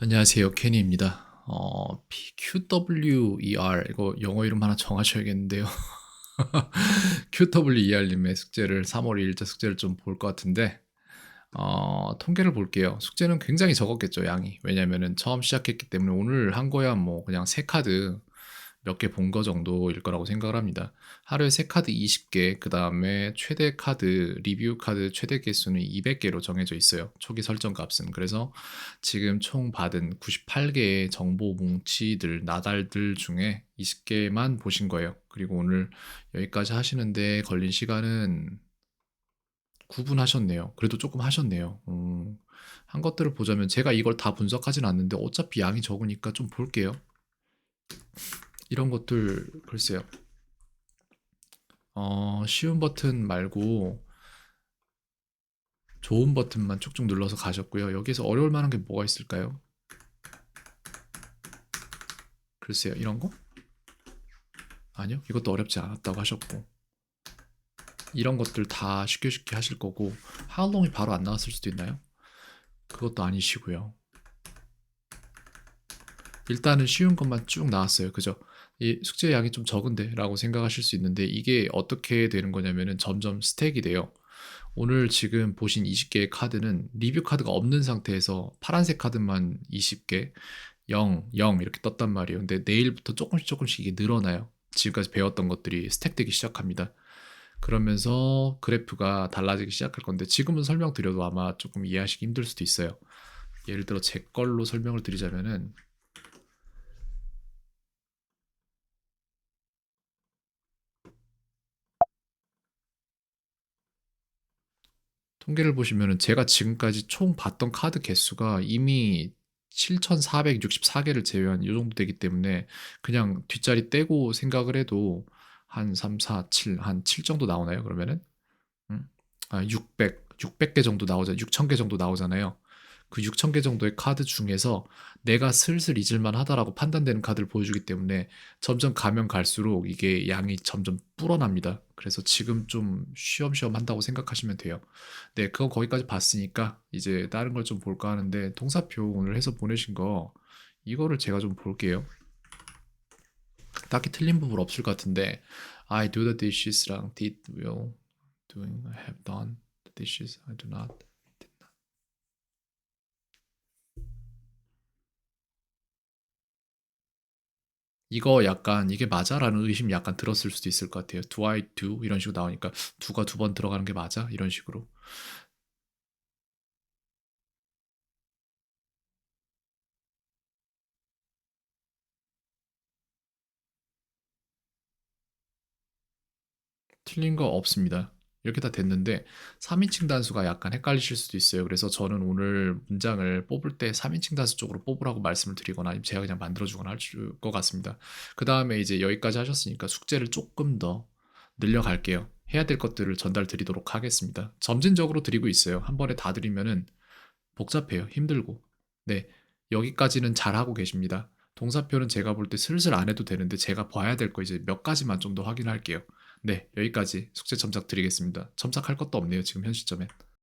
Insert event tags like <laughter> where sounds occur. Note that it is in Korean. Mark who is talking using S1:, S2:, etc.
S1: 안녕하세요. 케니입니다. 어, QWER 이거 영어 이름 하나 정하셔야겠는데요. <laughs> QWER님의 숙제를 3월 2일자 숙제를 좀 볼 것 같은데 어, 통계를 볼게요. 숙제는 굉장히 적었겠죠, 양이. 왜냐면은 처음 시작했기 때문에 오늘 한 거야 뭐 그냥 세 카드 몇 개 본 거 정도일 거라고 생각을 합니다. 하루에 세 카드 20개, 그 다음에 최대 카드, 리뷰 카드 최대 개수는 200개로 정해져 있어요. 초기 설정 값은. 그래서 지금 총 받은 98개의 정보 뭉치들, 나달들 중에 20개만 보신 거예요. 그리고 오늘 여기까지 하시는데 걸린 시간은 9분 하셨네요. 그래도 조금 하셨네요. 음, 한 것들을 보자면 제가 이걸 다 분석하진 않는데 어차피 양이 적으니까 좀 볼게요. 이런 것들 글쎄요. 어, 쉬운 버튼 말고 좋은 버튼만 쭉쭉 눌러서 가셨고요. 여기서 어려울 만한 게 뭐가 있을까요? 글쎄요. 이런 거? 아니요. 이것도 어렵지 않았다고 하셨고. 이런 것들 다 쉽게 쉽게 하실 거고 하울롱이 바로 안 나왔을 수도 있나요? 그것도 아니시고요. 일단은 쉬운 것만 쭉 나왔어요. 그죠? 이 숙제 양이 좀 적은데 라고 생각하실 수 있는데 이게 어떻게 되는 거냐면은 점점 스택이 돼요. 오늘 지금 보신 20개의 카드는 리뷰 카드가 없는 상태에서 파란색 카드만 20개, 0, 0 이렇게 떴단 말이에요. 근데 내일부터 조금씩 조금씩 이게 늘어나요. 지금까지 배웠던 것들이 스택되기 시작합니다. 그러면서 그래프가 달라지기 시작할 건데 지금은 설명드려도 아마 조금 이해하시기 힘들 수도 있어요. 예를 들어 제 걸로 설명을 드리자면은 통계를 보시면은 제가 지금까지 총 봤던 카드 개수가 이미 7,464개를 제외한 이 정도 되기 때문에 그냥 뒷자리 떼고 생각을 해도 한 3, 4, 7, 한 7 정도 나오나요? 그러면은? 음? 아, 600, 600개 정도 나오잖아요. 6,000개 정도 나오잖아요. 그 6,000개 정도의 카드 중에서 내가 슬슬 잊을만 하다라고 판단되는 카드를 보여주기 때문에 점점 가면 갈수록 이게 양이 점점 불어납니다. 그래서 지금 좀 쉬엄쉬엄 한다고 생각하시면 돼요. 네, 그거 거기까지 봤으니까 이제 다른 걸 좀 볼까 하는데 동사표 오늘 해서 보내신 거 이거를 제가 좀 볼게요. 딱히 틀린 부분 없을 것 같은데 I do the dishes랑 did, will, doing, have done the dishes, I do not. 이거 약간 이게 맞아라는 의심이 약간 들었을 수도 있을 것 같아요. Do I do 이런 식으로 나오니까 do가 두 번 들어가는 게 맞아 이런 식으로. 틀린 거 없습니다. 이렇게 다 됐는데 3인칭 단수가 약간 헷갈리실 수도 있어요. 그래서 저는 오늘 문장을 뽑을 때 3인칭 단수 쪽으로 뽑으라고 말씀을 드리거나 아니면 제가 그냥 만들어주거나 할 것 같습니다. 그 다음에 이제 여기까지 하셨으니까 숙제를 조금 더 늘려갈게요. 해야 될 것들을 전달 드리도록 하겠습니다. 점진적으로 드리고 있어요. 한 번에 다 드리면은 복잡해요. 힘들고. 네, 여기까지는 잘하고 계십니다. 동사표는 제가 볼 때 슬슬 안 해도 되는데 제가 봐야 될 거 이제 몇 가지만 좀 더 확인할게요. 네, 여기까지 숙제 첨삭 드리겠습니다. 첨삭할 것도 없네요, 지금 현 시점엔.